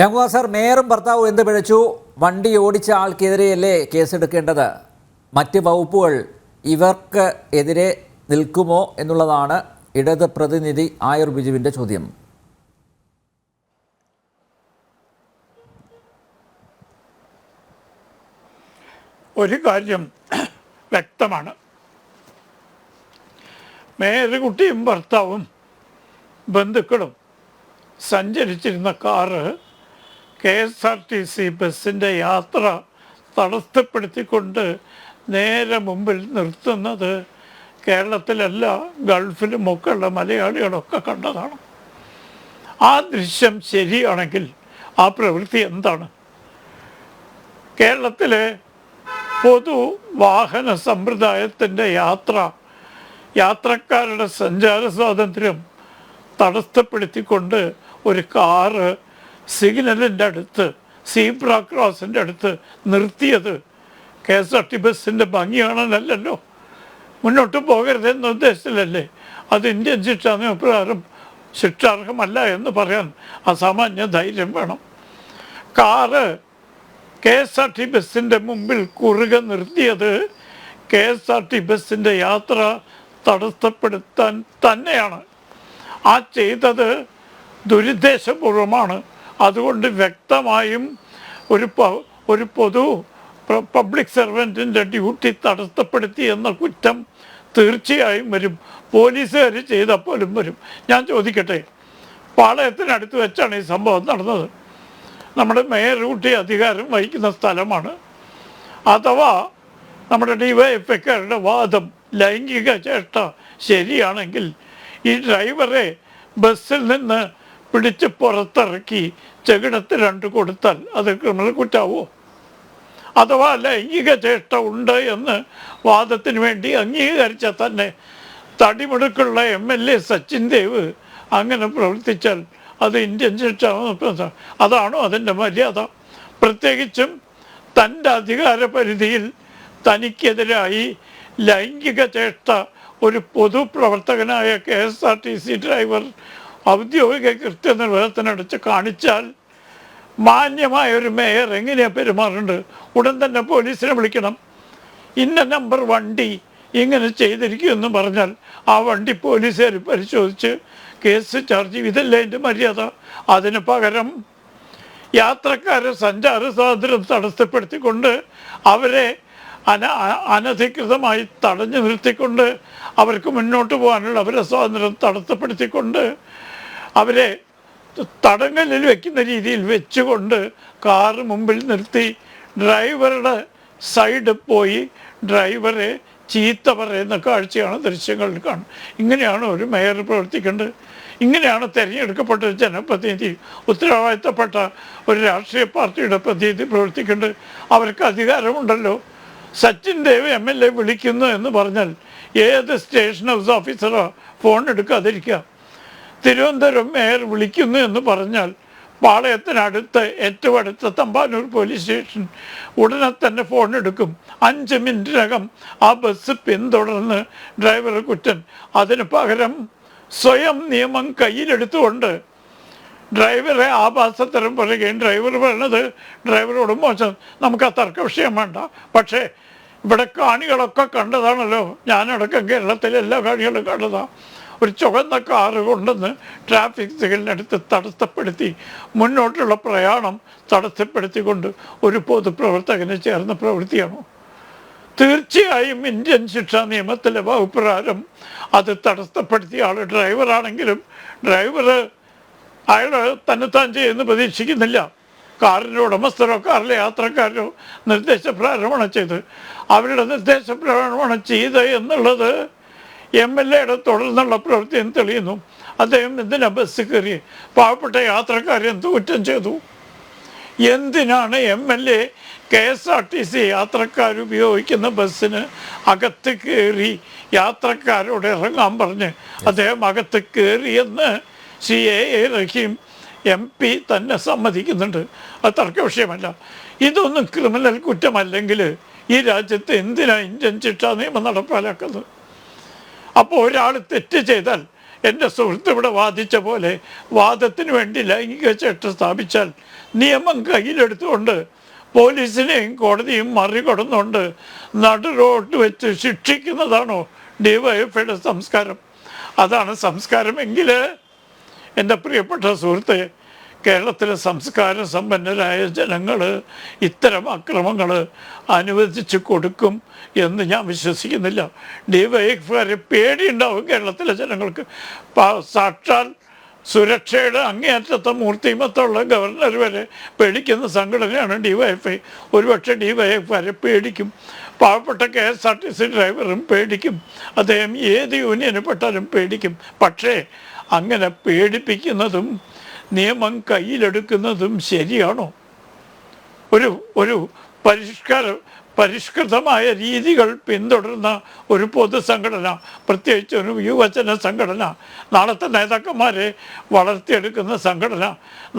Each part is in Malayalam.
രാംകുമാർ സാർ മേയറും ഭർത്താവും എന്ത് പിഴച്ചു? വണ്ടി ഓടിച്ച ആൾക്കെതിരെയല്ലേ കേസെടുക്കേണ്ടത്? മറ്റ് വകുപ്പുകൾ ഇവർക്ക് എതിരെ നിൽക്കുമോ എന്നുള്ളതാണ് ഇടത് പ്രതിനിധി ആയർ ബിജുവിന്റെ ചോദ്യം. ഒരു കാര്യം വ്യക്തമാണ്. മേയറുകുട്ടിയും ഭർത്താവും ബന്ധുക്കളും സഞ്ചരിച്ചിരുന്ന car K S R T C ബസ്സിന്റെ യാത്ര തടസ്സപ്പെടുത്തിക്കൊണ്ട് നേരെ മുമ്പിൽ നിർത്തുന്നത് കേരളത്തിലല്ല ഗൾഫിലും ഒക്കെ ഉള്ള മലയാളികളൊക്കെ കണ്ടതാണ്. ആ ദൃശ്യം ശരിയാണെങ്കിൽ ആ പ്രവൃത്തി എന്താണ്? കേരളത്തിലെ പൊതു വാഹന സമ്പ്രദായത്തിന്റെ യാത്ര യാത്രക്കാരുടെ സഞ്ചാര സ്വാതന്ത്ര്യം തടസ്സപ്പെടുത്തിക്കൊണ്ട് ഒരു കാറ് സിഗ്നലിന്റെ അടുത്ത് സീബ്ര ക്രോസിന്റെ അടുത്ത് നിർത്തിയത്. കെ എസ് ആർ ടി ബസ്സിന്റെ ഭംഗി മുന്നോട്ട് പോകരുതെന്ന ഉദ്ദേശത്തിലല്ലേ? അത് ഇന്ത്യൻ ശിക്ഷാ നിയമപ്രകാരം ശിക്ഷാർഹമല്ല എന്ന് പറയാൻ അസാമാന്യ ധൈര്യം വേണം. Car K S R T ബസ്സിന്റെ മുമ്പിൽ കുറുകെ നിർത്തിയത് കെ എസ് ആർ ടി ബസ്സിന്റെ യാത്ര തടസ്സപ്പെടുത്താൻ തന്നെയാണ്. ആ ചെയ്തത് ദുരുദ്ദേശപൂർവമാണ്. അതുകൊണ്ട് വ്യക്തമായും ഒരു ഒരു പൊതു പബ്ലിക് സർവന്റിന്റെ ഡ്യൂട്ടി തടസ്സപ്പെടുത്തി എന്ന കുറ്റം തീർച്ചയായും വരും. പോലീസുകാർ ചെയ്താൽ പോലും വരും. ഞാൻ ചോദിക്കട്ടെ പാളയത്തിനടുത്ത് വെച്ചാണ് ഈ സംഭവം നടന്നത്? നമ്മുടെ മേയർ ഊട്ടി അധികാരം വഹിക്കുന്ന സ്ഥലമാണ്. അഥവാ നമ്മുടെ ഡിവൈഎഫ്ഐക്കാരുടെ വാദം ലൈംഗിക ചേഷ്ട ശരിയാണെങ്കിൽ ഈ ഡ്രൈവറെ ബസ്സിൽ നിന്ന് പിടിച്ച് പുറത്തിറക്കി ചെകിടത്ത് രണ്ട് കൊടുത്താൽ അത് ക്രിമിനൽ കുറ്റാവോ? അഥവാ ലൈംഗിക ചേഷ്ട ഉണ്ട് എന്ന് വാദത്തിന് വേണ്ടി അംഗീകരിച്ച തന്നെ തടിമുടുക്കുള്ള M L A Sachin Dev അങ്ങനെ പ്രവർത്തിച്ചാൽ അത് ഇന്ത്യൻ ശിക്ഷ അതാണോ അതിന്റെ മര്യാദ? പ്രത്യേകിച്ചും തന്റെ അധികാര പരിധിയിൽ തനിക്കെതിരായി ലൈംഗിക ചേഷ്ട ഒരു പൊതുപ്രവർത്തകനായ K S R T C driver ഔദ്യോഗിക കൃത്യനിർവഹണത്തിനടുത്ത് കാണിച്ചാൽ മാന്യമായ ഒരു മേയർ എങ്ങനെയാണ് പെരുമാറുന്നുണ്ട് ഉടൻ തന്നെ പോലീസിനെ വിളിക്കണം. ഇന്ന നമ്പർ വണ്ടി ഇങ്ങനെ ചെയ്തിരിക്കുമെന്ന് പറഞ്ഞാൽ ആ വണ്ടി പോലീസുകാർ പരിശോധിച്ച് കേസ് ചാർജ് ഇതല്ലേ എന്റെ മര്യാദ? അതിന് പകരം യാത്രക്കാരെ സഞ്ചാര സ്വാതന്ത്ര്യം തടസ്സപ്പെടുത്തിക്കൊണ്ട് അവരെ അന അനധികൃതമായി തടഞ്ഞു നിർത്തിക്കൊണ്ട് അവർക്ക് മുന്നോട്ട് പോകാനുള്ള അവരെ സ്വാതന്ത്ര്യം തടസ്സപ്പെടുത്തിക്കൊണ്ട് അവരെ തടങ്കലിൽ വെക്കുന്ന രീതിയിൽ വെച്ചുകൊണ്ട് കാറ് മുമ്പിൽ നിർത്തി ഡ്രൈവറുടെ സൈഡ് പോയി ഡ്രൈവറെ ചീത്ത പറയുന്ന കാഴ്ചയാണ് ദൃശ്യങ്ങളിൽ കാണുന്നത്. ഇങ്ങനെയാണ് ഒരു മേയർ പ്രവർത്തിക്കേണ്ടത്. ഇങ്ങനെയാണ് തിരഞ്ഞെടുക്കപ്പെട്ട ജനപ്രതിനിധി ഉത്തരവാദിത്തപ്പെട്ട ഒരു രാഷ്ട്രീയ പാർട്ടിയുടെ പ്രതിനിധി പ്രവർത്തിക്കേണ്ടത്. അവർക്ക് അധികാരമുണ്ടല്ലോ. Sachin Dev M L A വിളിക്കുന്നു എന്ന് പറഞ്ഞാൽ ഏത് സ്റ്റേഷൻ ഹൗസ് ഓഫീസറോ ഫോൺ എടുക്കാതിരിക്കുക. തിരുവനന്തപുരം മേയർ വിളിക്കുന്നു എന്ന് പറഞ്ഞാൽ പാളയത്തിനടുത്ത് ഏറ്റവും അടുത്ത തമ്പാനൂർ പോലീസ് സ്റ്റേഷൻ ഉടനെ തന്നെ ഫോൺ എടുക്കും. അഞ്ച് മിനിറ്റിനകം ആ ബസ് പിന്തുടർന്ന് ഡ്രൈവർ കുറ്റൻ അതിന് പകരം സ്വയം നിയമം കയ്യിലെടുത്തുകൊണ്ട് ഡ്രൈവറെ ആഭാസത്തരം പറയുകയും ഡ്രൈവർ പറയണത് ഡ്രൈവറോട് മോശം. നമുക്ക് ആ തർക്ക വിഷയം വേണ്ട. പക്ഷേ ഇവിടെ കാണികളൊക്കെ കണ്ടതാണല്ലോ. ഞാനടക്കം കേരളത്തിലെ എല്ലാ കാണികളും കണ്ടതാണ് ഒരു ചുവന്ന കാർ കൊണ്ടുവന്ന് ട്രാഫിക് സിഗ്നലിനടുത്ത് തടസ്സപ്പെടുത്തി. മുന്നോട്ടുള്ള പ്രയാണം തടസ്സപ്പെടുത്തിക്കൊണ്ട് ഒരു പൊതുപ്രവർത്തകന് ചേർന്ന പ്രവൃത്തിയാണോ? തീർച്ചയായും ഇന്ത്യൻ ശിക്ഷാ നിയമത്തിലെ വകുപ്രകാരം അത് തടസ്സപ്പെടുത്തിയ ആൾ ഡ്രൈവറാണെങ്കിലും ഡ്രൈവർ അയാൾ തന്നെത്താൻ ചെയ്യുമെന്ന് പ്രതീക്ഷിക്കുന്നില്ല. കാറിന്റെ ഉടമസ്ഥരോ കാറിലെ യാത്രക്കാരോ നിർദ്ദേശപ്രകാരമാണ് ചെയ്ത് അവരുടെ നിർദ്ദേശപ്രകാരമാണ് ചെയ്ത് എന്നുള്ളത് എം എൽ എയുടെ തുടർന്നുള്ള പ്രവൃത്തി തെളിയുന്നു. അദ്ദേഹം എന്തിനാ ബസ് കയറി? പാവപ്പെട്ട യാത്രക്കാരെ എന്ത് കുറ്റം ചെയ്തു? എന്തിനാണ് M L A K S R T C യാത്രക്കാർ ഉപയോഗിക്കുന്ന ബസ്സിന് അകത്ത് കയറി യാത്രക്കാരോട് ഇറങ്ങാൻ പറഞ്ഞ് അദ്ദേഹം അകത്ത് കയറിയെന്ന് C A A Rahim M P തന്നെ സമ്മതിക്കുന്നുണ്ട്. അത് തർക്ക വിഷയമല്ല. ഇതൊന്നും ക്രിമിനൽ കുറ്റമല്ലെങ്കിൽ ഈ രാജ്യത്ത് എന്തിനാണ് ഇന്ത്യൻ ശിക്ഷാ നിയമം നടപ്പാലാക്കുന്നത് അപ്പോൾ ഒരാൾ തെറ്റ് ചെയ്താൽ എന്റെ സുഹൃത്ത് ഇവിടെ വാദിച്ച പോലെ വാദത്തിന് വേണ്ടി ലൈംഗിക ചട്ടം സ്ഥാപിച്ചാൽ നിയമം കയ്യിലെടുത്തുകൊണ്ട് പോലീസിനെയും കോടതിയും മറികടന്നുകൊണ്ട് നടു റോഡ് വെച്ച് ശിക്ഷിക്കുന്നതാണോ ഡിവൈഎഫ്ഐയുടെ സംസ്കാരം? അതാണ് സംസ്കാരമെങ്കിൽ എന്റെ പ്രിയപ്പെട്ട സുഹൃത്തെ കേരളത്തിലെ സംസ്കാര സമ്പന്നരായ ജനങ്ങൾ ഇത്തരം അക്രമങ്ങൾ അനുവദിച്ച് കൊടുക്കും. എന്ന് ഞാൻ വിശ്വസിക്കുന്നില്ല. ഡിവൈഎഫ്കാരെ പേടിയുണ്ടാവും കേരളത്തിലെ ജനങ്ങൾക്ക്. സാക്ഷാൽ സുരക്ഷയുടെ അങ്ങേയറ്റത്തെ മൂർത്തിമത്തുള്ള ഗവർണർ വരെ പേടിക്കുന്ന സംഘടനയാണ് ഡിവൈഎഫ്ഐ ഒരുപക്ഷെ ഡിവൈഎഫ്കാരെ പേടിക്കും. പാവപ്പെട്ട K S R T C ഡ്രൈവറും പേടിക്കും. അദ്ദേഹം ഏത് യൂണിയന് പെട്ടാലും പേടിക്കും. പക്ഷേ അങ്ങനെ പേടിപ്പിക്കുന്നതും നിയമം കയ്യിലെടുക്കുന്നതും ശരിയാണോ? ഒരു ഒരു പരിഷ്കാര പരിഷ്കൃതമായ രീതികൾ പിന്തുടർന്ന ഒരു പൊതുസംഘടന പ്രത്യേകിച്ച് ഒരു യുവജന സംഘടന നാളത്തെ നേതാക്കന്മാരെ വളർത്തിയെടുക്കുന്ന സംഘടന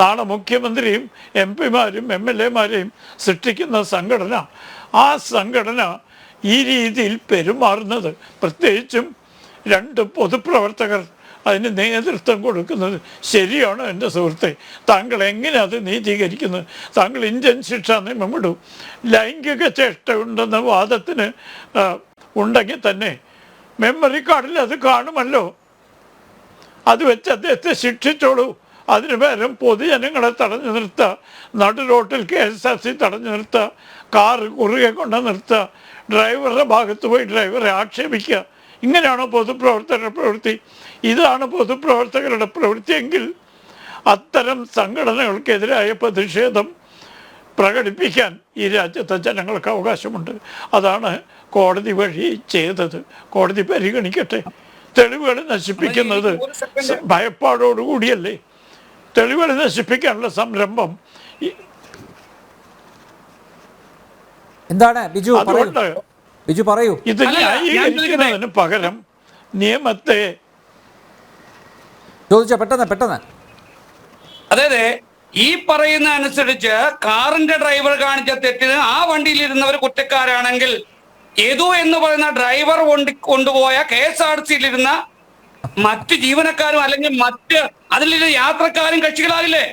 നാളെ മുഖ്യമന്ത്രിയും എം പിമാരും എം എൽ എമാരെയും സൃഷ്ടിക്കുന്ന സംഘടന. ആ സംഘടന ഈ രീതിയിൽ പെരുമാറുന്നത് പ്രത്യേകിച്ചും രണ്ട് പൊതുപ്രവർത്തകർ അതിന് നേതൃത്വം കൊടുക്കുന്നത് ശരിയാണോ എന്റെ സുഹൃത്തെ. താങ്കൾ എങ്ങനെ അത് നീതീകരിക്കുന്നത് താങ്കൾ ഇന്ത്യൻ ശിക്ഷാ നിയമം വിടും ലൈംഗിക ചേഷ്ട ഉണ്ടെന്ന വാദത്തിന് ഉണ്ടെങ്കിൽ തന്നെ മെമ്മറി കാർഡിൽ അത് കാണുമല്ലോ. അത് വെച്ച് അദ്ദേഹത്തെ ശിക്ഷിച്ചോളൂ. അതിന് പകരം പൊതുജനങ്ങളെ തടഞ്ഞു നിർത്തുക നടു റോട്ടിൽ കെ എസ് ആർ സി തടഞ്ഞു നിർത്തുക കാറ് കുറുകെ കൊണ്ട് നിർത്തുക ഡ്രൈവറുടെ ഭാഗത്ത് പോയി ഡ്രൈവറെ ആക്ഷേപിക്കുക ഇങ്ങനെയാണോ പൊതുപ്രവർത്തകരുടെ പ്രവൃത്തി? ഇതാണ് പൊതുപ്രവർത്തകരുടെ പ്രവൃത്തിയെങ്കിൽ അത്തരം സംഘടനകൾക്കെതിരായ പ്രതിഷേധം പ്രകടിപ്പിക്കാൻ ഈ രാജ്യത്തെ ജനങ്ങൾക്ക് അവകാശമുണ്ട്. അതാണ് കോടതി വഴി ചെയ്തത്. കോടതി പരിഗണിക്കട്ടെ. തെളിവുകൾ നശിപ്പിക്കുന്നത് ഭയപ്പാടോടുകൂടിയല്ലേ? തെളിവുകൾ നശിപ്പിക്കാനുള്ള സംരംഭം എന്താണ്? ബിജു അതുകൊണ്ട് ബിജു പറയൂ. ഇത് ന്യായീകരിക്കുന്നതിന് പകരം നിയമത്തെ ചോദിച്ചോ പെട്ടെന്ന് പെട്ടെന്ന്. അതായത് ഈ പറയുന്ന അനുസരിച്ച് കാറിന്റെ ഡ്രൈവർ കാണിച്ച തെറ്റിന് ആ വണ്ടിയിലിരുന്നവർ കുറ്റക്കാരാണെങ്കിൽ യദു എന്ന് പറയുന്ന ഡ്രൈവർ കൊണ്ട് കൊണ്ടുപോയ കെ എസ് ആർ സിയിലിരുന്ന മറ്റ് ജീവനക്കാരും അല്ലെങ്കിൽ മറ്റ് അതിലിരുന്ന യാത്രക്കാരും കക്ഷികളാകില്ലേ?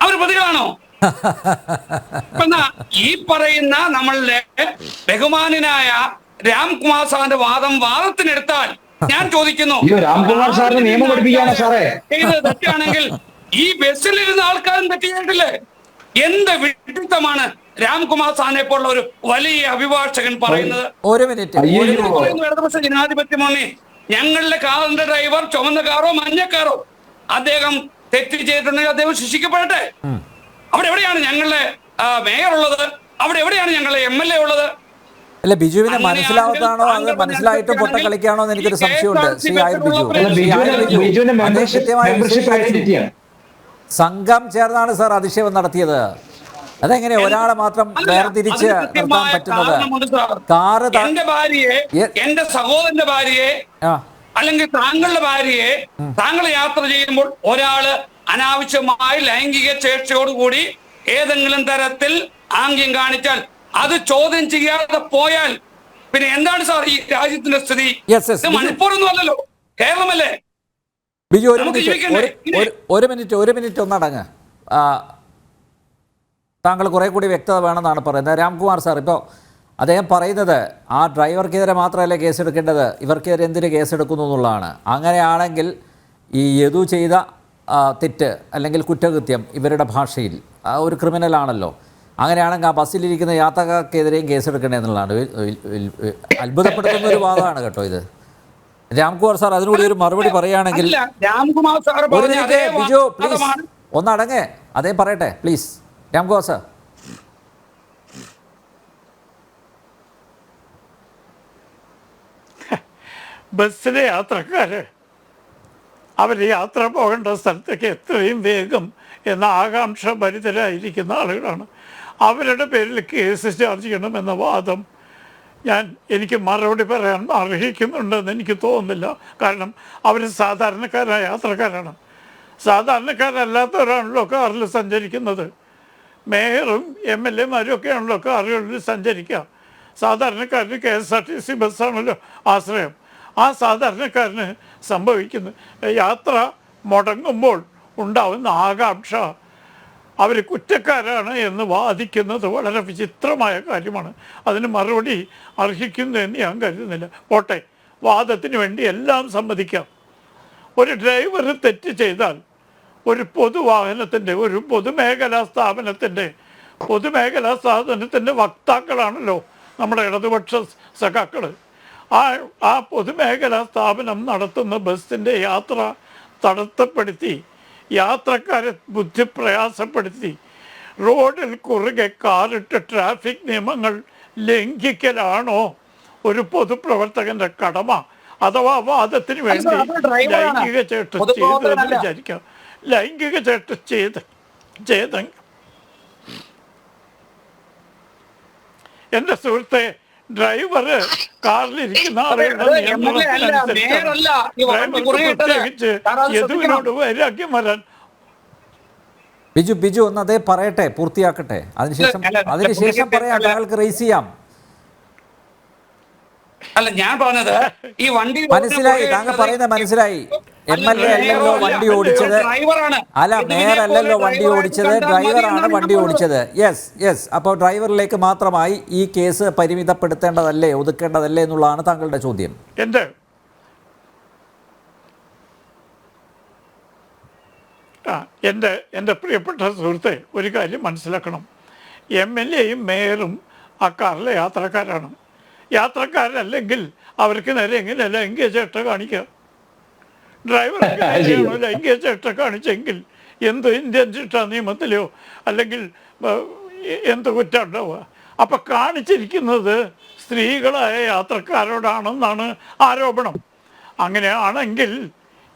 അവർ പ്രതികളാണോ? ഈ പറയുന്ന നമ്മളുടെ ബഹുമാനായ രാംകുമാർ സാറിന്റെ വാദം വാദത്തിനെടുത്താൽ ഞാൻ ചോദിക്കുന്നു. രാംകുമാർ സാറിന് നിയമം പഠിപ്പിക്കാണ് സാറേ? ചെയ്തത് തെറ്റാണെങ്കിൽ ഈ ബസ്സിലിരുന്ന ആൾക്കാരും തെറ്റ് ചെയ്തിട്ടില്ലേ എന്ത് വിഡിത്തമാണ് രാംകുമാർ സാറിനെ പോലുള്ള ഒരു വലിയ അഭിഭാഷകൻ പറയുന്നത്? ഒരു മിനിറ്റ്. ഇടതുപക്ഷ ജനാധിപത്യ മുന്നണി. ഞങ്ങളുടെ കാറിന്റെ ഡ്രൈവർ ചുമന്ന കാറോ മഞ്ഞ കാറോ അദ്ദേഹം തെറ്റ് ചെയ്തിട്ടുണ്ടെങ്കിൽ അദ്ദേഹം ശിക്ഷിക്കപ്പെടട്ടെ? അവിടെ എവിടെയാണ് ഞങ്ങളുടെ മേയർ ഉള്ളത്? അവിടെ എവിടെയാണ് ഞങ്ങളുടെ എം എൽ എ ഉള്ളത്? അല്ല ബിജുവിനെ മനസ്സിലാവത്താണോ അത് മനസ്സിലായിട്ടും പൊട്ട കളിക്കാണോ എന്ന് എനിക്കൊരു സംശയമുണ്ട്. ശ്രീ ആയുർ ബിജു. കൃത്യമായി സംഘം ചേർന്നാണ് സാർ അധിക്ഷേപം നടത്തിയത്. അതെങ്ങനെ ഒരാളെ മാത്രം വേർതിരിച്ച് നിർത്താൻ പറ്റുന്നത്? കാറ് എന്റെ ഭാര്യയെ എന്റെ സഹോദരന്റെ ഭാര്യയെ അല്ലെങ്കിൽ താങ്കളുടെ ഭാര്യയെ താങ്കൾ യാത്ര ചെയ്യുമ്പോൾ ഒരാൾ അനാവശ്യമായി ലൈംഗിക ചേർച്ചയോടുകൂടി ഏതെങ്കിലും തരത്തിൽ ആംഗ്യം കാണിച്ചാൽ അത് ചോദ്യം ചെയ്യാതെ പോയാൽ പിന്നെ എന്താണ് സാർ ഈ രാജ്യത്തിന്റെ സ്ഥിതി? മണിപ്പൂർ അല്ലല്ലോ കേരളമല്ലേ? ബിജു ഒരു മിനിറ്റ്. ഒരു- മിനിറ്റ് ഒരു മിനിറ്റ് ഒന്നടങ്ങ്. താങ്കൾ കുറെ കൂടി വ്യക്തത വേണമെന്നാണ് പറയുന്നത്. രാംകുമാർ സാർ ഇപ്പോൾ അദ്ദേഹം പറയുന്നത് ആ ഡ്രൈവർക്കെതിരെ മാത്രമല്ല കേസെടുക്കേണ്ടത്? ഇവർക്കെതിരെ എന്തിന് കേസെടുക്കുന്നു എന്നുള്ളതാണ്. അങ്ങനെയാണെങ്കിൽ ഈ യദു ചെയ്ത തെറ്റ് അല്ലെങ്കിൽ കുറ്റകൃത്യം ഇവരുടെ ഭാഷയിൽ. ആ, ഒരു ക്രിമിനലാണല്ലോ അങ്ങനെയാണെങ്കിൽ ആ ബസ്സിലിരിക്കുന്ന യാത്രക്കാർക്കെതിരെയും കേസെടുക്കണേ എന്നുള്ളതാണ്. അത്ഭുതപ്പെടുത്തുന്ന ഒരു വാദമാണ് കേട്ടോ ഇത്. രാംകുമാർ സാർ അതിനുകൂടി ഒരു മറുപടി പറയുകയാണെങ്കിൽ അല്ല രാംകുമാർ സാർ ഒരു മിനിറ്റ് ബിജു പ്ലീസ് ഒന്നടങ്ങേ. അതേ പറയട്ടെ പ്ലീസ് രാംകുമാർ സാർ. ബസ്സിലെ യാത്രക്കാര് അവർ യാത്ര പോകേണ്ട സ്ഥലത്തേക്ക് എത്രയും വേഗം എന്ന ആകാംക്ഷ ഭരിതരായിരിക്കുന്ന ആളുകളാണ്. അവരുടെ പേരിൽ കേസ് ചാർജ് ചെയ്യണമെന്ന വാദം ഞാൻ എനിക്ക് മറുപടി പറയാൻ അർഹിക്കുന്നുണ്ടെന്ന് എനിക്ക് തോന്നുന്നില്ല. കാരണം അവർ സാധാരണക്കാരായ യാത്രക്കാരാണ്. സാധാരണക്കാരല്ലാത്തവരാണല്ലോ കാറിൽ സഞ്ചരിക്കുന്നത്. മേയറും എം എൽ എമാരും ഒക്കെയാണല്ലോ കാറുകളിൽ സഞ്ചരിക്കുക. സാധാരണക്കാരന് K S R T C ബസ്സാണല്ലോ ആശ്രയം. ആ സാധാരണക്കാരന് സംഭവിക്കുന്നു. യാത്ര മുടങ്ങുമ്പോൾ ഉണ്ടാവുന്ന ആകാംക്ഷ അവർ കുറ്റക്കാരാണ് എന്ന് വാദിക്കുന്നത് വളരെ വിചിത്രമായ കാര്യമാണ്. അതിന് മറുപടി അർഹിക്കുന്നു എന്ന് ഞാൻ കരുതുന്നില്ല. പോട്ടെ വാദത്തിന് വേണ്ടി എല്ലാം സമ്മതിക്കാം. ഒരു ഡ്രൈവർ തെറ്റ് ചെയ്താൽ ഒരു പൊതുവാഹനത്തിന്റെ ഒരു പൊതുമേഖലാ സ്ഥാപനത്തിന്റെ പൊതുമേഖലാ സ്ഥാപനത്തിന്റെ വക്താക്കളാണല്ലോ നമ്മുടെ ഇടതുപക്ഷ സഖാക്കൾ ആ ആ പൊതുമേഖലാ സ്ഥാപനം നടത്തുന്ന ബസ്സിന്റെ യാത്ര തടസ്സപ്പെടുത്തി യാത്രക്കാരെ ബുദ്ധി പ്രയാസപ്പെടുത്തി റോഡിൽ കുറുകെ കാറിട്ട് ട്രാഫിക് നിയമങ്ങൾ ലംഘിക്കലാണോ ഒരു പൊതുപ്രവർത്തകന്റെ കടമ? അഥവാ വാദത്തിന് വേണ്ടി ലൈംഗിക ചേട്ട ചെയ്ത് എന്ന് വിചാരിക്കാം. ലൈംഗിക ചേട്ട ചെയ്ത് ചെയ്ത എന്റെ സുഹൃത്തെ ഡ്രൈവർ കാറിലിരിക്കുന്ന. പ്രത്യേകിച്ച് യദുവിനോട് വൈരാഗ്യം വരാൻ ബിജു ബിജു ഒന്ന് അതേ പറയട്ടെ പൂർത്തിയാക്കട്ടെ. അതിനുശേഷം അതിനുശേഷം പറയാം അയാൾക്ക് റേസ് ചെയ്യാം. അല്ല ഞാൻ പറഞ്ഞത് ഈ വണ്ടി മനസ്സിലായി താങ്കൾ പറയുന്നത് മനസ്സിലായി. എം എൽ എ അല്ലല്ലോ വണ്ടി ഓടിച്ചത്. ഡ്രൈവറാണ്. അല്ല മേയർ അല്ലല്ലോ വണ്ടി ഓടിച്ചത്. ഡ്രൈവറാണ് വണ്ടി ഓടിച്ചത്. യെസ് യെസ് അപ്പോൾ ഡ്രൈവറിലേക്ക് മാത്രമായി ഈ കേസ് പരിമിതപ്പെടുത്തേണ്ടതല്ലേ ഒതുക്കേണ്ടതല്ലേ എന്നുള്ളതാണ് താങ്കളുടെ ചോദ്യം. എന്ത്? ആ എന്റെ എന്റെ പ്രിയപ്പെട്ട സുഹൃത്തെ ഒരു കാര്യം മനസ്സിലാക്കണം. എം എൽ എയും മേയറും ആ കാറിലെ യാത്രക്കാരാണ്. യാത്രക്കാരല്ലെങ്കിൽ അവർക്ക് നേരെ എങ്ങനെ എങ്കിൽ ചേട്ട കാണിക്കുക നേരെയാണോ ലൈംഗിക ചേഷ്ട കാണിച്ചെങ്കിൽ എന്ത് ഇന്ത്യൻ ശിക്ഷാ നിയമത്തിലോ അല്ലെങ്കിൽ എന്ത് കുറ്റമുണ്ടാവുക അപ്പം കാണിച്ചിരിക്കുന്നത് സ്ത്രീകളായ യാത്രക്കാരോടാണെന്നാണ് ആരോപണം. അങ്ങനെയാണെങ്കിൽ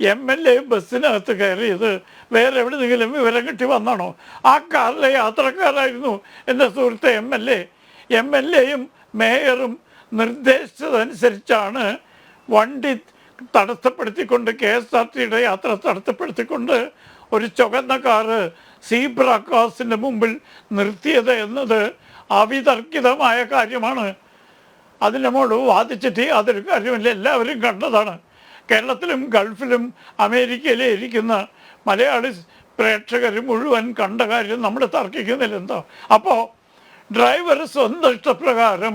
എം എൽ എ ബസ്സിനകത്ത് കയറിയത് വേറെ എവിടെന്നെങ്കിലും വിവരം കിട്ടി വന്നാണോ? ആ കാറിലെ യാത്രക്കാരായിരുന്നു എന്റെ സുഹൃത്തെ M L A. M L എയും മേയറും നിർദ്ദേശിച്ചതനുസരിച്ചാണ് വണ്ടി തടസ്സപ്പെടുത്തിക്കൊണ്ട് കെ എസ് ആർ ടിയുടെ യാത്ര തടസ്സപ്പെടുത്തിക്കൊണ്ട് ഒരു ചുവന്ന കാറ് സീബ്ര ക്രോസിന്റെ മുമ്പിൽ നിർത്തിയത് എന്നത് അവിതർക്കിതമായ കാര്യമാണ്. അതിന്റെ മോൾ വാദിച്ചിട്ട് അതൊരു കാര്യമില്ല എല്ലാവരും കണ്ടതാണ്. കേരളത്തിലും ഗൾഫിലും അമേരിക്കയിലും ഇരിക്കുന്ന മലയാളി പ്രേക്ഷകർ മുഴുവൻ കണ്ട കാര്യം നമ്മൾ തർക്കിക്കുന്നില്ല എന്തോ അപ്പോൾ ഡ്രൈവർ സ്വന്തം ഇഷ്ടപ്രകാരം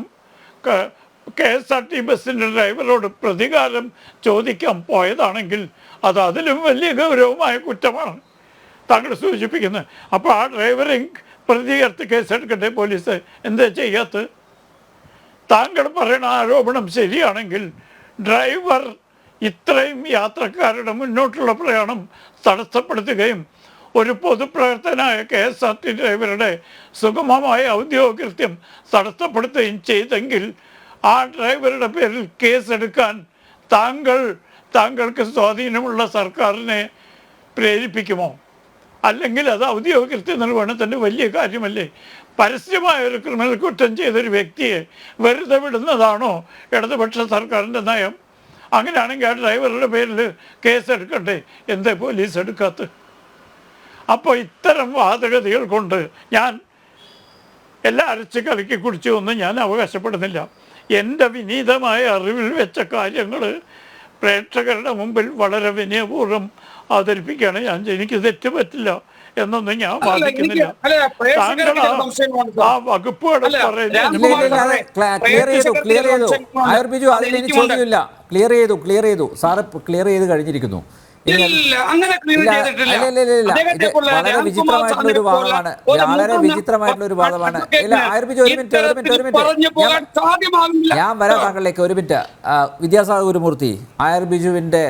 കെ എസ് ആർ ടി ബസ്സിന്റെ ഡ്രൈവറോട് പ്രതികാരം ചോദിക്കാൻ പോയതാണെങ്കിൽ അത് അതിലും വലിയ ഗൗരവമായ കുറ്റമാണ്. താങ്കൾ സൂചിപ്പിക്കുന്നത് അപ്പോൾ ആ ഡ്രൈവറെ പ്രതികർത്ത് കേസെടുക്കട്ടെ പോലീസ്. എന്താ ചെയ്യാത്ത? താങ്കൾ പറയുന്ന ആരോപണം ശരിയാണെങ്കിൽ ഡ്രൈവർ ഇത്രയും യാത്രക്കാരുടെ മുന്നോട്ടുള്ള പ്രയാണം തടസ്സപ്പെടുത്തുകയും ഒരു പൊതുപ്രവർത്തനായ കെ എസ് ആർ ടി ഡ്രൈവറുടെ സുഗമമായ ഔദ്യോഗികൃത്യം തടസ്സപ്പെടുത്തുകയും ചെയ്തെങ്കിൽ ആ ഡ്രൈവറുടെ പേരിൽ കേസെടുക്കാൻ താങ്കൾ താങ്കൾക്ക് സ്വാധീനമുള്ള സർക്കാരിനെ പ്രേരിപ്പിക്കുമോ? അല്ലെങ്കിൽ അത് ഔദ്യോഗിക തന്നെ വലിയ കാര്യമല്ലേ? പരസ്യമായ ഒരു ക്രിമിനൽ കുറ്റം ചെയ്തൊരു വ്യക്തിയെ വെറുതെ വിടുന്നതാണോ ഇടതുപക്ഷ സർക്കാരിന്റെ നയം? അങ്ങനെയാണെങ്കിൽ ആ ഡ്രൈവറുടെ പേരിൽ കേസ് എടുക്കട്ടെ എന്തേ പോലീസ് എടുക്കാത്ത അപ്പോൾ ഇത്തരം വാദഗതികൾ കൊണ്ട് ഞാൻ എല്ലാ അരച്ച് കലക്കി കുടിച്ചു ഒന്നും ഞാൻ അവകാശപ്പെടുന്നില്ല. എന്റെ വിനീതമായ അറിവിൽ വെച്ച കാര്യങ്ങൾ പ്രേക്ഷകരുടെ മുമ്പിൽ വളരെ വിനയപൂർവം അവതരിപ്പിക്കുകയാണ്. ഞാൻ എനിക്ക് തെറ്റ് പറ്റില്ല എന്നൊന്നും ഞാൻ വാദിക്കുന്നില്ല. താങ്കൾ. ആ വകുപ്പുകൾ ക്ലിയർ ചെയ്തു ക്ലിയർ ചെയ്തു. സാറ് ക്ലിയർ ചെയ്ത് കഴിഞ്ഞിരിക്കുന്നു. ഇല്ല അങ്ങനെ ക്ലിയർ ചെയ്തിട്ടില്ല. വളരെ വിചിത്രമായിട്ടുള്ള ഒരു വാദമാണ് വളരെ വിചിത്രമായിട്ടുള്ള ഒരു വാദമാണ് ഇല്ല ആയിരപ്പിച്ച് ഒരു മിനിറ്റ് ഒരു മിനിറ്റ് ഒരു മിനിറ്റ്. ഞാൻ വരാം താങ്കളിലേക്ക് ഒരു മിനിറ്റ്. വിദ്യാസാഗർ ഗുരുമൂർത്തി ആയർ ബിജുവിന്റെ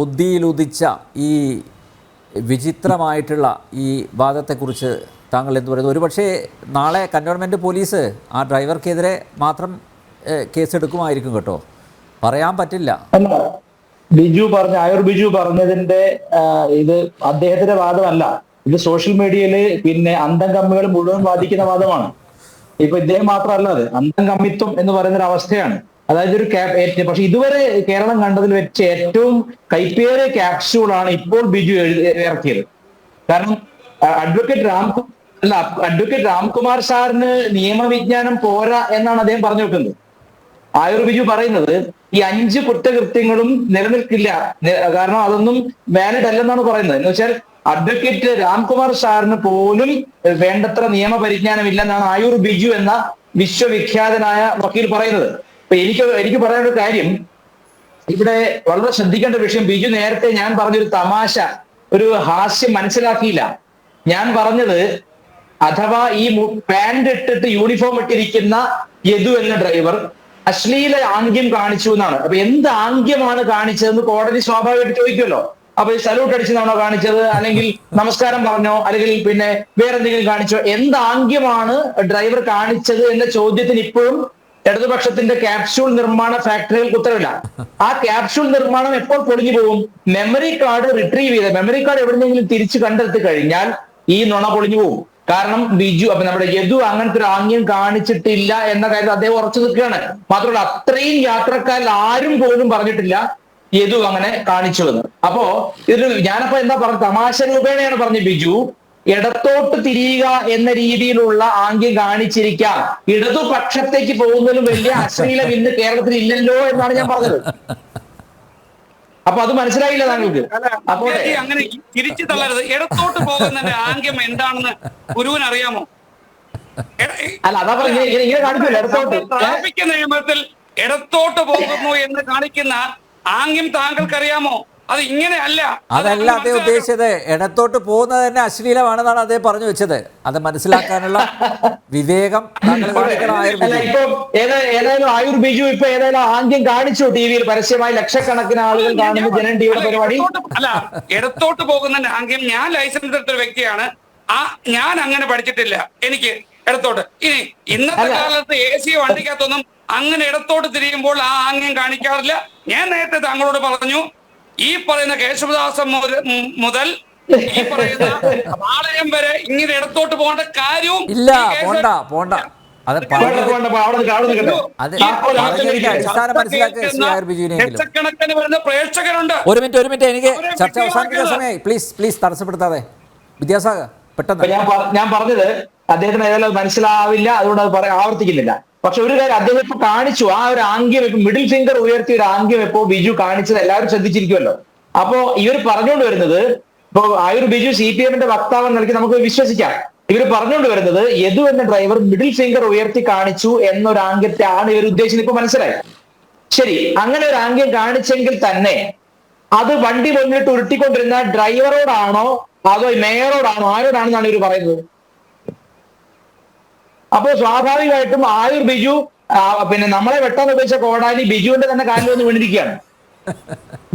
ബുദ്ധിയിൽ ഉദിച്ച ഈ വിചിത്രമായിട്ടുള്ള ഈ വാദത്തെക്കുറിച്ച് താങ്കൾ എന്ത് പറയുന്നു? ഒരുപക്ഷേ നാളെ കന്റോൺമെന്റ് പോലീസ് ആ ഡ്രൈവർക്കെതിരെ മാത്രം കേസെടുക്കുമായിരിക്കും കേട്ടോ. പറയാൻ പറ്റില്ല. ബിജു പറഞ്ഞ അയർ ബിജു പറഞ്ഞതിന്റെ ഇത് അദ്ദേഹത്തിന്റെ വാദമല്ല. ഇത് സോഷ്യൽ മീഡിയയിൽ പിന്നെ അന്തം കമ്മികൾ മുഴുവൻ ബാധിക്കുന്ന വാദമാണ്. ഇപ്പൊ ഇദ്ദേഹം മാത്രമല്ല അത്. അന്തം കമ്മിത്വം എന്ന് പറയുന്ന ഒരു അവസ്ഥയാണ്. അതായത് ഒരു പക്ഷെ ഇതുവരെ കേരളം കണ്ടതിൽ വെച്ച് ഏറ്റവും കൈപ്പേറിയ ക്യാപ്സ്യൂളാണ് ഇപ്പോൾ ബിജു ഇറക്കിയത്. കാരണം അഡ്വക്കേറ്റ് രാം അല്ല അഡ്വക്കേറ്റ് രാംകുമാർ സാറിന് നിയമവിജ്ഞാനം പോരാ എന്നാണ് അദ്ദേഹം പറഞ്ഞു വെക്കുന്നത്. ആയുർ ബിജു പറയുന്നത് ഈ അഞ്ച് കുറ്റകൃത്യങ്ങളും നിലനിൽക്കില്ല. കാരണം അതൊന്നും വാലിഡ് അല്ലെന്നാണ് പറയുന്നത്. എന്ന് വെച്ചാൽ അഡ്വക്കേറ്റ് രാംകുമാർ സാറിന് പോലും വേണ്ടത്ര നിയമപരിജ്ഞാനം ഇല്ലെന്നാണ് ആയുർ ബിജു എന്ന വിശ്വവിഖ്യാതനായ വക്കീൽ പറയുന്നത്. അപ്പൊ എനിക്ക് എനിക്ക് പറയാനൊരു കാര്യം. ഇവിടെ വളരെ ശ്രദ്ധിക്കേണ്ട വിഷയം ബിജു നേരത്തെ ഞാൻ പറഞ്ഞൊരു തമാശ ഒരു ഹാസ്യം മനസ്സിലാക്കിയില്ല. ഞാൻ പറഞ്ഞത് അഥവാ ഈ പാന്റ് ഇട്ടിട്ട് യൂണിഫോം ഇട്ടിരിക്കുന്ന യദു എന്ന ഡ്രൈവർ അശ്ലീല ആംഗ്യം കാണിച്ചു എന്നാണ്. അപ്പൊ എന്ത് ആംഗ്യമാണ് കാണിച്ചതെന്ന് കോടതി സ്വാഭാവികമായിട്ട് ചോദിക്കുമല്ലോ. അപ്പൊ സല്യൂട്ട് അടിച്ചതാണോ കാണിച്ചത്? അല്ലെങ്കിൽ നമസ്കാരം പറഞ്ഞോ? അല്ലെങ്കിൽ പിന്നെ വേറെന്തെങ്കിലും കാണിച്ചോ? എന്ത് ആംഗ്യമാണ് ഡ്രൈവർ കാണിച്ചത് എന്ന ചോദ്യത്തിന് ഇപ്പോഴും ഇടതുപക്ഷത്തിന്റെ ക്യാപ്സ്യൂൾ നിർമ്മാണ ഫാക്ടറികൾക്ക് ഉത്തരവില്ല. ആ ക്യാപ്സ്യൂൾ നിർമ്മാണം എപ്പോൾ പൊളിഞ്ഞു പോകും മെമ്മറി കാർഡ് റിട്രീവ് ചെയ്ത മെമ്മറി കാർഡ് എവിടെന്നെങ്കിലും തിരിച്ചു കണ്ടെത്തി കഴിഞ്ഞാൽ ഈ നുണ പൊളിഞ്ഞു പോകും കാരണം ബിജു അപ്പൊ നമ്മുടെ യദു അങ്ങനത്തെ ഒരു ആംഗ്യം കാണിച്ചിട്ടില്ല എന്ന കാര്യം അദ്ദേഹം ഉറച്ചു നിൽക്കുകയാണ്. മാത്രമല്ല അത്രയും യാത്രക്കാരിൽ ആരും പോലും പറഞ്ഞിട്ടില്ല യദു അങ്ങനെ കാണിച്ചു എന്ന് അപ്പോ ഇതിൽ ഞാനപ്പോ എന്താ പറഞ്ഞ തമാശ രൂപേണയാണ് പറഞ്ഞ ബിജു. ഇടത്തോട്ട് തിരിയുക എന്ന രീതിയിലുള്ള ആംഗ്യം കാണിച്ചിരിക്കാം ഇടതുപക്ഷത്തേക്ക് പോകുന്നതിലും വലിയ അശ്ലീലം ഇന്ന് കേരളത്തിൽ ഇല്ലല്ലോ എന്നാണ് ഞാൻ പറഞ്ഞത്. അപ്പൊ അത് മനസ്സിലായില്ല താങ്കൾക്ക്. അപ്പോ അങ്ങനെ തിരിച്ചു തള്ളരുത്. ഇടത്തോട്ട് പോകുന്നതിന്റെ ആംഗ്യം എന്താണെന്ന് ഗുരുവിന് അറിയാമോ? അല്ല അതാ പറഞ്ഞ ഇങ്ങനെ കാണിക്കില്ല ഇടത്തോട്ട് ട്രാഫിക് നിയമത്തിൽ ഇടത്തോട്ട് പോകുന്നു എന്ന് കാണിക്കുന്ന ആംഗ്യം താങ്കൾക്ക് അറിയാമോ അത് ഇങ്ങനെയല്ല. അത് അതല്ല അദ്ദേഹം. ഉദ്ദേശിച്ചത്. ഇടത്തോട്ട് പോകുന്നത് തന്നെ അശ്ലീലമാണെന്നാണ് അദ്ദേഹം പറഞ്ഞു വെച്ചത്. അത് മനസ്സിലാക്കാനുള്ള വിവേകം ഏതായാലും ആയുർ ബിജു ഇപ്പൊ ഏതായാലും ആദ്യം കാണിച്ചു ടിവിയിൽ പരസ്യമായി ലക്ഷക്കണക്കിന് ആളുകൾ കാണുന്ന ജനൻ ടിവിയുടെ പരിപാടി. അല്ല ഇടത്തോട്ട് പോകുന്ന ആംഗ്യം ഞാൻ ലൈസൻസ് എടുത്ത ഒരു വ്യക്തിയാണ്. ആ ഞാൻ അങ്ങനെ പഠിച്ചിട്ടില്ല. എനിക്ക് ഇടത്തോട്ട്. ഇനി ഇന്നത്തെ കാലത്ത് എ സി വണ്ടിക്കകത്തൊന്നും അങ്ങനെ ഇടത്തോട്ട് തിരിയുമ്പോൾ ആ ആംഗ്യം കാണിക്കാറില്ല. ഞാൻ നേരത്തെ താങ്കളോട് പറഞ്ഞു ഈ പറയുന്ന കേശവദാസം മുതൽ- ഈ പറയുന്ന പാളയം വരെ ഇങ്ങനെ ഇടത്തോട്ട് പോകേണ്ട കാര്യവും ഇല്ല പോണ്ട പോണ്ട. അത് ലക്ഷക്കണക്കിന് വരുന്ന പ്രേക്ഷകരുണ്ട്. ഒരു മിനിറ്റ് ഒരു മിനിറ്റ് എനിക്ക് ചർച്ച വിട്ടുകളയരുത്. സമയമായി. Please please തടസ്സപ്പെടുത്താതെ. വിദ്യാസാഗർ പെട്ടെന്ന്. ഞാൻ ഞാൻ പറഞ്ഞത് അദ്ദേഹത്തിന് ഏതായാലും മനസ്സിലാവില്ല അതുകൊണ്ട് അത് ആവർത്തിക്കുന്നില്ല. പക്ഷെ ഒരു കാര്യം അദ്ദേഹം ഇപ്പൊ കാണിച്ചു. ആ ഒരു ആംഗ്യം ഇപ്പൊ മിഡിൽ ഫിംഗർ ഉയർത്തിയ ഒരു ആംഗ്യം ഇപ്പോ ബിജു കാണിച്ചത് എല്ലാവരും ശ്രദ്ധിച്ചിരിക്കുമല്ലോ. അപ്പോ ഇവർ പറഞ്ഞുകൊണ്ട് വരുന്നത് ഇപ്പൊ ആയുർ ബിജു സി പി എമ്മിന്റെ വക്താവ് നൽകി നമുക്ക് വിശ്വസിക്കാം. ഇവർ പറഞ്ഞുകൊണ്ട് വരുന്നത് യദു എന്ന ഡ്രൈവർ മിഡിൽ ഫിംഗർ ഉയർത്തി കാണിച്ചു എന്നൊരു ആംഗ്യത്തെ ആണ് ഇവർ ഉദ്ദേശിച്ചത്. ഇപ്പൊ മനസ്സിലായി? ശരി അങ്ങനെ ഒരു ആംഗ്യം കാണിച്ചെങ്കിൽ തന്നെ അത് വണ്ടി മുന്നിട്ട് ഉരുട്ടിക്കൊണ്ടിരുന്ന ഡ്രൈവറോടാണോ അതോ മേയറോടാണോ ആരോടാണെന്നാണ് ഇവർ പറയുന്നത്? അപ്പോ സ്വാഭാവികമായിട്ടും ആയുർ ബിജു പിന്നെ നമ്മളെ വെട്ടാൻ ഉപയോഗിച്ച കോടാലി ബിജുവിന്റെ തന്നെ കാലിൽ വന്ന് വീണിരിക്കുകയാണ്.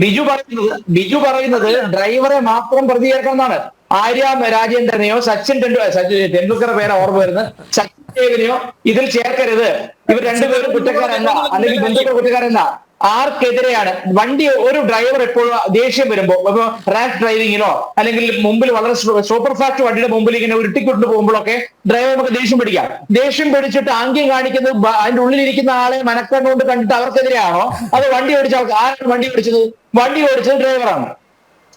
ബിജു പറയുന്നത് ബിജു പറയുന്നത് ഡ്രൈവറെ മാത്രം പ്രതി കേൾക്കണമെന്നാണ് ആര്യ രാജേന്ദ്രനെയോ സച്ചിൻ ടെണ്ടു സച്ചിൻ ടെണ്ടുൽക്കറെ പേര് ഓർമ്മ വരുന്നത്. സച്ചിൻ ദേവിനെയോ ഇതിൽ ചേർക്കരുത്. ഇവർ രണ്ടുപേരും കുറ്റക്കാരല്ല അല്ലെങ്കിൽ ബന്ധുക്കൾ കുറ്റക്കാരല്ല. ആർക്കെതിരെയാണ് വണ്ടി ഒരു ഡ്രൈവർ എപ്പോഴും ദേഷ്യം വരുമ്പോൾ ഇപ്പോൾ റാഷ് ഡ്രൈവിങ്ങിനോ അല്ലെങ്കിൽ മുമ്പിൽ വളരെ സൂപ്പർ ഫാസ്റ്റ് വണ്ടിയുടെ മുമ്പിൽ ഇങ്ങനെ ഉരുട്ടിക്കൊണ്ട് പോകുമ്പോഴൊക്കെ ഡ്രൈവർ നമുക്ക് ദേഷ്യം പിടിക്കാം. ദേഷ്യം പിടിച്ചിട്ട് ആംഗ്യം കാണിക്കുന്നത് അതിന്റെ ഉള്ളിലിരിക്കുന്ന ആളെ മനക്കണ്ണുകൊണ്ട് കണ്ടിട്ട് അവർക്കെതിരെയാണോ? അത് വണ്ടി ഓടിച്ച ആരാണ് വണ്ടി ഓടിച്ചത്? വണ്ടി ഓടിച്ചത് ഡ്രൈവറാണ്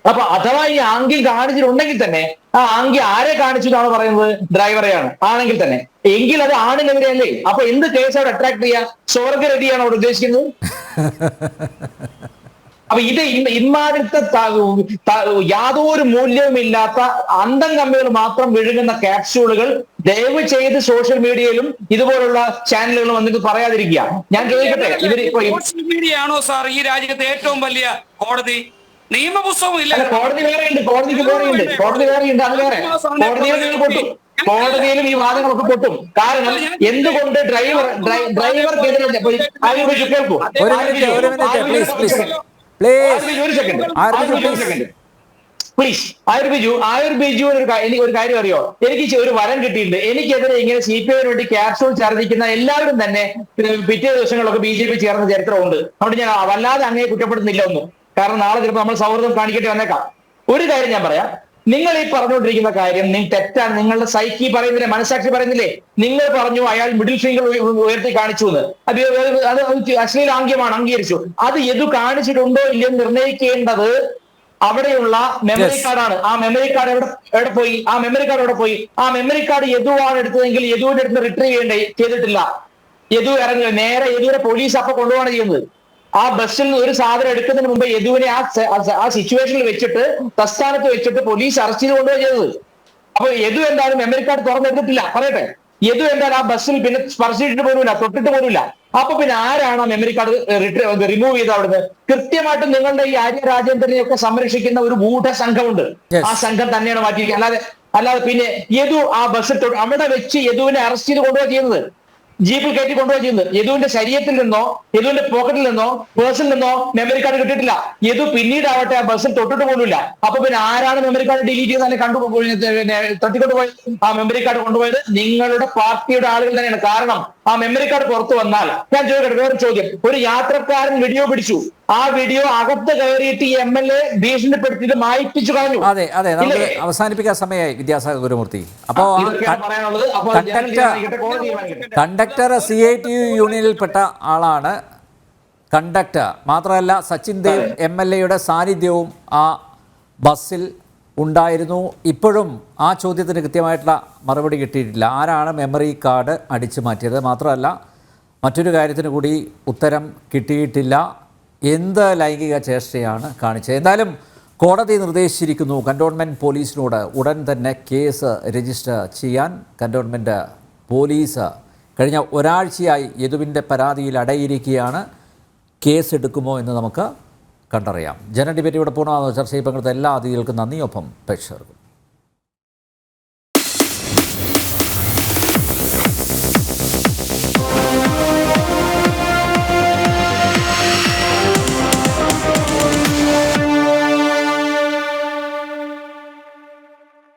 അപ്പൊ അഥവാ ഈ ആംഗ്യം കാണിച്ചിട്ടുണ്ടെങ്കിൽ തന്നെ ആ ആംഗ്യം ആരെ കാണിച്ചു എന്നാണ് പറയുന്നത്? ഡ്രൈവറെയാണ് ആണെങ്കിൽ തന്നെ. എങ്കിൽ അത് ആണിനെതിരെയല്ലേ? അപ്പൊ എന്ത് കേസ് അവിടെ അട്രാക്ട് ചെയ്യാ? സ്വർഗ റെഡിയാണ് അവിടെ ഉദ്ദേശിക്കുന്നത്? അപ്പൊ ഇത് ഇമാതിരത്തെ യാതൊരു മൂല്യവുമില്ലാത്ത അന്തം കമ്പികൾ മാത്രം വിഴുങ്ങുന്ന ക്യാപ്സ്യൂളുകൾ ദയവ് ചെയ്ത് സോഷ്യൽ മീഡിയയിലും ഇതുപോലുള്ള ചാനലുകളും വന്നിട്ട് പറയാതിരിക്കുക. ഞാൻ ചോദിക്കട്ടെ ഇവർ സോഷ്യൽ മീഡിയ ആണോ സാർ ഈ രാജ്യത്തെ ഏറ്റവും വലിയ കോടതി? നിയമപുസ്തകം ഇല്ല. കോടതി കോടതി ഉണ്ട് കോടതിക്ക് വേറെയുണ്ട് കോടതി വേറെയുണ്ട് അത് വേറെ. കോടതിയിൽ നിങ്ങൾ പൊട്ടും കോടതിയിലും ഈ വാദങ്ങളൊക്കെ പൊട്ടും. കാരണം എന്തുകൊണ്ട് ഡ്രൈവർ ഡ്രൈവർ ഡ്രൈവർക്കെതിരെ ബിജു കേൾക്കൂ. ഒരു സെക്കൻഡ് ഒരു സെക്കൻഡ് പ്ലീസ് ആയുർ ബിജു ആയുർ ബിജു ഒരു എനിക്ക് ഒരു കാര്യം അറിയോ? എനിക്ക് ഒരു വരം കിട്ടിയിട്ടുണ്ട്. എനിക്കെതിരെ ഇങ്ങനെ സി പി ഐന് വേണ്ടി ക്യാപ്സൂൾ ഛർദ്ദിക്കുന്ന എല്ലാവരും തന്നെ പിറ്റേ ദിവസങ്ങളിലൊക്കെ ബി ജെ പി ചേർന്ന ചരിത്രമുണ്ട്. അതുകൊണ്ട് ഞാൻ വല്ലാതെ അങ്ങനെ കുറ്റപ്പെടുന്നില്ല ഒന്നും. കാരണം നാളെ ചിലപ്പോൾ നമ്മൾ സൗഹൃദം കാണിക്കേണ്ടി വന്നേക്കാം. ഒരു കാര്യം ഞാൻ പറയാം. നിങ്ങൾ ഈ പറഞ്ഞുകൊണ്ടിരിക്കുന്ന കാര്യം നിങ്ങൾ തെറ്റാണ്. നിങ്ങളുടെ സൈക്കി പറയുന്നില്ലേ? മനസ്സാക്ഷി പറയുന്നില്ലേ? നിങ്ങൾ പറഞ്ഞു അയാൾ മിഡിൽ ഫിംഗർ ഉയർത്തി കാണിച്ചു എന്ന് അത് അത് അശ്ലീല ആംഗ്യമാണ് അംഗീകരിച്ചു. അത് എതു കാണിച്ചിട്ടുണ്ടോ ഇല്ലയോ നിർണയിക്കേണ്ടത് അവിടെയുള്ള മെമ്മറി കാർഡാണ് ആ മെമ്മറി കാർഡ് എവിടെ എവിടെ പോയി? ആ മെമ്മറി കാർഡ് എവിടെ പോയി? ആ മെമ്മറി കാർഡ് യദുവാണ് എടുത്തതെങ്കിൽ യദുവിന്റെ അടുത്ത് റിട്രീവ് ചെയ്യേണ്ട ചെയ്തിട്ടില്ല. യദു ഇറങ്ങി നേരെ യദുവിനെ പോലീസ് അപ്പൊ കൊണ്ടുപോവാണ് ചെയ്യുന്നത്. ആ ബസ്സിൽ ഒരു സാധനം എടുക്കുന്നതിന് മുമ്പ് യദുവിനെ ആ ആ സിറ്റുവേഷനിൽ വെച്ചിട്ട് തസ്ഥാനത്ത് വെച്ചിട്ട് പോലീസ് അറസ്റ്റ് ചെയ്ത് കൊണ്ടുപോയി ചെയ്തത്. അപ്പൊ യദു എന്തായാലും മെമ്മറി കാർഡ് തുറന്നെടുത്തിട്ടില്ല. പറയട്ടെ. യദു എന്തായാലും ആ ബസ്സിൽ പിന്നെ സ്പർശിച്ചിട്ട് പോലുമില്ല തൊട്ടിട്ട് പോലുമില്ല. അപ്പൊ പിന്നെ ആരാണ് ആ മെമ്മറി കാർഡ് റിമൂവ് ചെയ്ത് അവിടുന്ന്? കൃത്യമായിട്ട് നിങ്ങളുടെ ഈ ആര്യ രാജേന്ദ്രനെ ഒക്കെ സംരക്ഷിക്കുന്ന ഒരു ഗൂഢ സംഘമുണ്ട്. ആ സംഘം തന്നെയാണ് മാറ്റിയിരിക്കുക അല്ലാതെ അല്ലാതെ പിന്നെ യദു ആ ബസ്സിൽ അവിടെ വെച്ച് യദുവിനെ അറസ്റ്റ് ചെയ്ത് കൊണ്ടുപോയി ചെയ്യുന്നത് ജീപ്പിൽ കയറ്റി കൊണ്ടുപോയി ചെയ്യുന്നത്. യദുവിന്റെ ശരീരത്തിൽ നിന്നോ യദുവിന്റെ പോക്കറ്റിൽ നിന്നോ പേഴ്സിൽ നിന്നോ മെമ്മറി കാർഡ് കിട്ടിയിട്ടില്ല. യദു പിന്നീടാവട്ടെ ആ ബസ്സിൽ തൊട്ടിട്ട് പോലുമില്ല. അപ്പൊ പിന്നെ ആരാണ് മെമ്മറി കാർഡ് ഡിലീറ്റ് ചെയ്ത് തന്നെ കണ്ടു പിന്നെ ആ മെമ്മറി കാർഡ് കൊണ്ടുപോയത് നിങ്ങളുടെ പാർട്ടിയുടെ ആളുകൾ തന്നെയാണ്. കാരണം ആ മെമ്മറി കാർഡ് പുറത്തു വന്നാൽ ഞാൻ ചോദിക്കട്ടെ വേറെ ചോദ്യം. ഒരു യാത്രക്കാരൻ വീഡിയോ പിടിച്ചു. ആ വീഡിയോ അകത്ത് കയറിയിട്ട് എം എൽ എ ഭീഷണിപ്പെടുത്തിയിട്ട് മായിപ്പിച്ചു കളഞ്ഞു. അതെ അതെ നമുക്ക് അവസാനിപ്പിക്കാൻ സമയമായി വിദ്യാസാഗർ ഗുരുമൂർത്തി. ജനങ്ങൾ conductor C I T U യൂണിയനിൽപ്പെട്ട ആളാണ് കണ്ടക്ടർ. മാത്രമല്ല സച്ചിൻ ദേവ് എം എൽ എയുടെ സാന്നിധ്യവും ആ ബസ്സിൽ ഉണ്ടായിരുന്നു. ഇപ്പോഴും ആ ചോദ്യത്തിന് കൃത്യമായിട്ടുള്ള മറുപടി കിട്ടിയിട്ടില്ല. ആരാണ് മെമ്മറി കാർഡ് അടിച്ചു മാറ്റിയത്? മാത്രമല്ല മറ്റൊരു കാര്യത്തിന് കൂടി ഉത്തരം കിട്ടിയിട്ടില്ല. എന്ത് ലൈംഗിക ചേഷ്ടയാണ് കാണിച്ചത്? എന്തായാലും കോടതി നിർദ്ദേശിച്ചിരിക്കുന്നു കണ്ടോൺമെന്റ് പോലീസിനോട് ഉടൻ തന്നെ കേസ് രജിസ്റ്റർ ചെയ്യാൻ. കണ്ടോൺമെന്റ് പോലീസ് കഴിഞ്ഞ ഒരാഴ്ചയായി യദുവിന്റെ പരാതിയിൽ അടയിരിക്കുകയാണ്. കേസ് എടുക്കുമോ എന്ന് നമുക്ക് കണ്ടറിയാം. ജന ഡിബേറ്റ് ഇവിടെ പൂർണമാകുന്ന ചർച്ചയിൽ പങ്കെടുത്ത എല്ലാ അതിഥികൾക്കും നന്ദിയൊപ്പം പ്രേക്ഷകർക്കും.